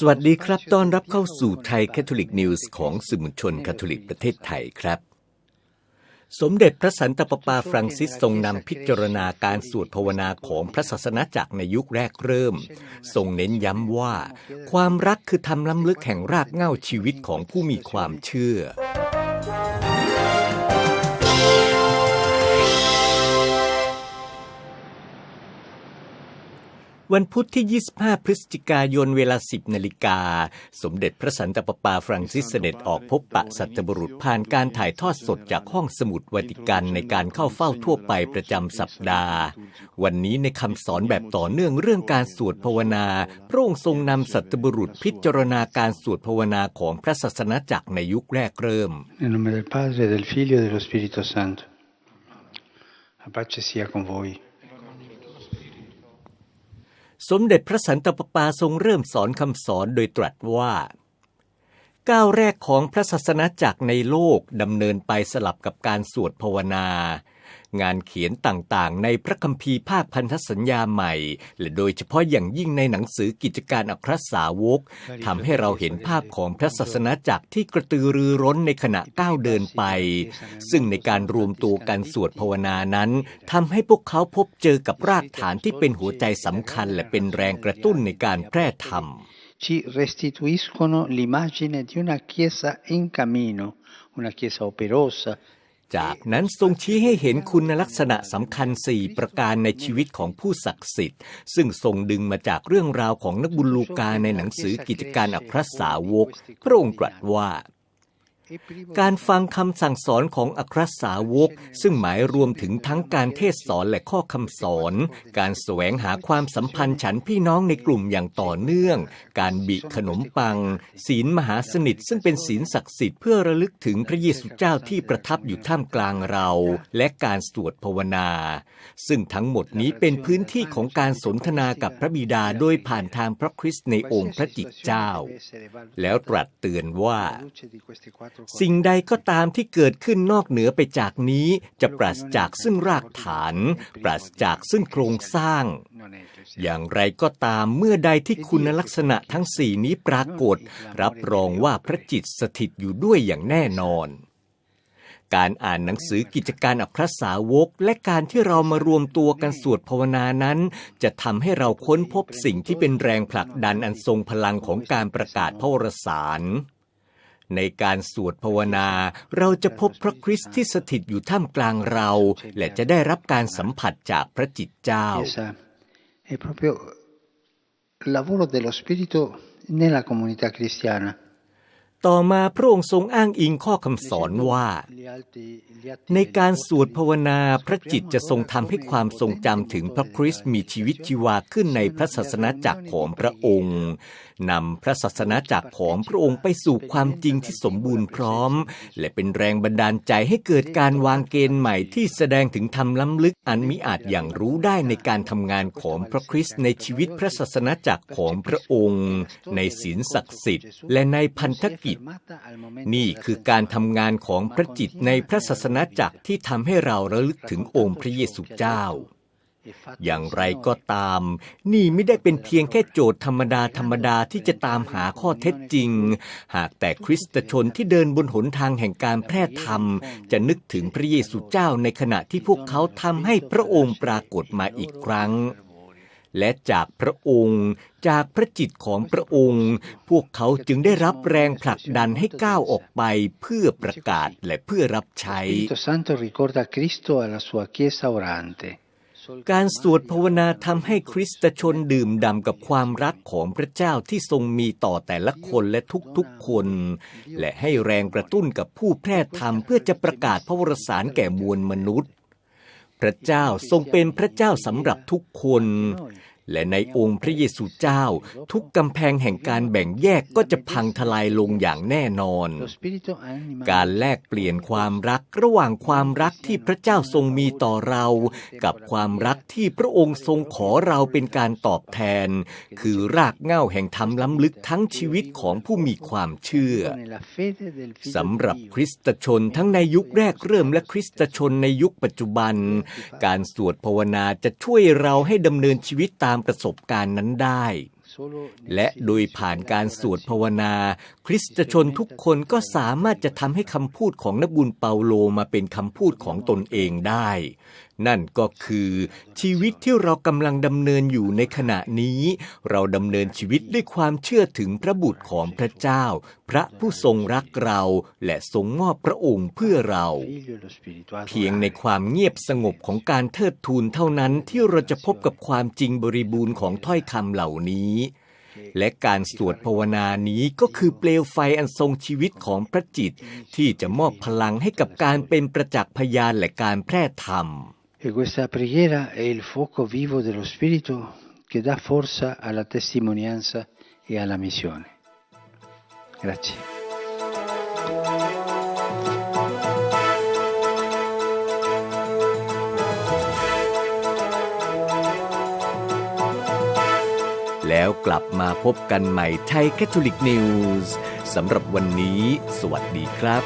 สวัสดีครับ ต้อนรับเข้าสู่ไทยแคทอลิกนิวส์ของสื่อมวลชนคาทอลิกประเทศไทยครับ สมเด็จพระสันตะปาปาฟรังซิสทรงนำพิจารณาการสวดภาวนาของพระศาสนาจักรในยุคแรกเริ่ม ทรงเน้นย้ำว่า ความรักคือทำล้ำลึกแห่งรากเหง้าชีวิตของผู้มีความเชื่อ วันพุธที่ 25 พฤศจิกายนเวลา 10 นาฬิกา สมเด็จพระสันตะปาปาฟรังซิสเสด็จออกพบปะสัตบุรุษผ่านการถ่ายทอดสดจากห้องสมุดวัติกันในการเข้าเฝ้าทั่วไปประจำสัปดาห์ วันนี้ในคำสอนแบบต่อเนื่องเรื่องการสวดภาวนา พระองค์ทรงนำสัตบุรุษพิจารณาการสวดภาวนาของพระศาสนาจักรในยุคแรกเริ่ม Nel nome del Padre, del Figlio e dello Spirito Santo. La pace sia con voi. สมเด็จพระสันตะปาปาทรงเริ่มสอนคำสอนโดยตรัสว่า ก้าวแรกของพระศาสนาจักรในโลกดำเนินไปสลับกับการสวดภาวนา งานเขียนต่างๆ ในพระคัมภีร์ภาคพันธสัญญาใหม่ และโดยเฉพาะอย่างยิ่งในหนังสือกิจการอัครสาวกทำให้เราเห็นภาพของพระศาสนาจักรที่กระตือรือร้นในขณะก้าวเดินไป ซึ่งในการรวมตัวกันสวดภาวนานั้นทำให้พวกเขาพบเจอกับรากฐานที่เป็นหัวใจสำคัญ และเป็นแรงกระตุ้นในการแพร่ธรรม Ci restituiscono l'immagine di una Chiesa in cammino, una Chiesa operosa, จากนั้นทรงชี้ให้เห็นคุณลักษณะสำคัญสี่ประการในชีวิตของผู้ศักดิ์สิทธิ์ ซึ่งทรงดึงมาจากเรื่องราวของนักบุญลูกาในหนังสือกิจการอภรสาวก พระองค์ตรัสว่า การฟังคำสั่งสอนของอัครสาวก ซึ่งหมายรวมถึงทั้งการเทศสอนและข้อคำสอน การแสวงหาความสัมพันธ์ฉันพี่น้องในกลุ่มอย่างต่อเนื่อง การบิขนมปัง ศีลมหาสนิทซึ่งเป็นศีลศักดิ์สิทธิ์เพื่อระลึกถึงพระเยซูเจ้าที่ประทับอยู่ท่ามกลางเรา และการสวดภาวนา ซึ่งทั้งหมดนี้เป็นพื้นที่ของการสนทนากับพระบิดาโดยผ่านทางพระคริสต์ในองค์พระจิตเจ้า แล้วตรัสเตือนว่าสิ่งใดก็ตามที่เกิดขึ้นนอกเหนือไปจากนี้ จะปราศจากซึ่งรากฐาน ปราศจากซึ่งโครงสร้าง อย่างไรก็ตามเมื่อใดที่คุณลักษณะทั้งสี่นี้ปรากฏ รับรองว่าพระจิตสถิตอยู่ด้วยอย่างแน่นอนการอ่านหนังสือกิจการอัครสาวก และการที่เรามารวมตัวกันสวดภาวนานั้น จะทำให้เราค้นพบสิ่งที่เป็นแรงผลักดันอันทรงพลังของการประกาศพระวรสาร ในการสวดภาวนา เราจะพบพระคริสต์ที่สถิตอยู่ท่ามกลางเรา และจะได้รับการสัมผัสจากพระจิตเจ้า Chiesa è proprio il lavoro dello Spirito nella comunità cristiana. ต่อมาพระองค์ทรงอ้างอิงข้อคำสอนว่า ในการสวดภาวนาพระจิตจะทรงทำให้ความทรงจำถึงพระคริสต์มีชีวิตชีวาขึ้นในพระศาสนาจักรของพระองค์นำพระศาสนาจักของพระองค์ไปสู่ความจริงที่สมบูรณ์พร้อม และเป็นแรงบันดาลใจให้เกิดการวางเกณฑ์ใหม่ที่แสดงถึงธรรมล้ำลึกอันมิอาจอย่างรู้ได้ในการทำงานของพระคริสต์ในชีวิตพระศาสนาจักของพระองค์ ในศีลศักดิ์สิทธิ์ และในพันธกิจ นี่คือการทำงานของพระจิตในพระศาสนาจักรที่ทำให้เราระลึกถึงองค์พระเยซูเจ้า อย่างไรก็ตาม นี่ไม่ได้เป็นเพียงแค่โจทย์ธรรมดาธรรมดาที่จะตามหาข้อเท็จจริง หากแต่คริสตชนที่เดินบนหนทางแห่งการแพร่ธรรม จะนึกถึงพระเยซูเจ้าในขณะที่พวกเขาทำให้พระองค์ปรากฏมาอีกครั้ง และจากพระองค์จากพระจิตของพระองค์ พวกเขาจึงได้รับแรงผลักดันให้ก้าวออกไปเพื่อประกาศและเพื่อรับใช้ การสวดภาวนาทำให้คริสตชนดื่มด่ำกับความรักของพระเจ้าที่ทรงมีต่อแต่ละคนและทุกๆคน และให้แรงกระตุ้นกับผู้แพร่ธรรมเพื่อจะประกาศพระวรสารแก่มวลมนุษย์ พระเจ้าทรงเป็นพระเจ้าสำหรับทุกคน และในองค์พระเยซูเจ้า ทุกกำแพงแห่งการแบ่งแยกก็จะพังทลายลงอย่างแน่นอน การแลกเปลี่ยนความรักระหว่างความรักที่พระเจ้าทรงมีต่อเรา กับความรักที่พระองค์ทรงขอเราเป็นการตอบแทน คือรากเหง้าแห่งธรรมล้ำลึกทั้งชีวิตของผู้มีความเชื่อสำหรับคริสตชนทั้งในยุคแรกเริ่มและคริสตชนในยุคปัจจุบัน การสวดภาวนาจะช่วยเราให้ดำเนินชีวิตตามประสบการณ์นั้นได้ และโดยผ่านการสวดภาวนา คริสตชนทุกคนก็สามารถจะทำให้คำพูดของนบุญเปาโลมาเป็นคำพูดของตนเองได้ นั่นก็คือชีวิตที่เรากำลังดำเนินอยู่ในขณะนี้ เราดำเนินชีวิตด้วยความเชื่อถึงพระบุตรของพระเจ้า พระผู้ทรงรักเราและทรงมอบพระองค์เพื่อเรา เพียงในความเงียบสงบของการเทิดทูนเท่านั้นที่เราจะพบกับความจริงบริบูรณ์ของถ้อยคำเหล่านี้และการสวดภาวนานี้ก็คือเปลวไฟอันทรงชีวิตของพระจิต ที่จะมอบพลังให้กับการเป็นประจักษ์พยานและการแพร่ธรรม E questa preghiera è il fuoco vivo dello Spirito che dà forza alla testimonianza e alla missione. Grazie. แล้วกลับมาพบกันใหม่ไทยแคทอลิกนิวส์สำหรับวันนี้ สวัสดีครับ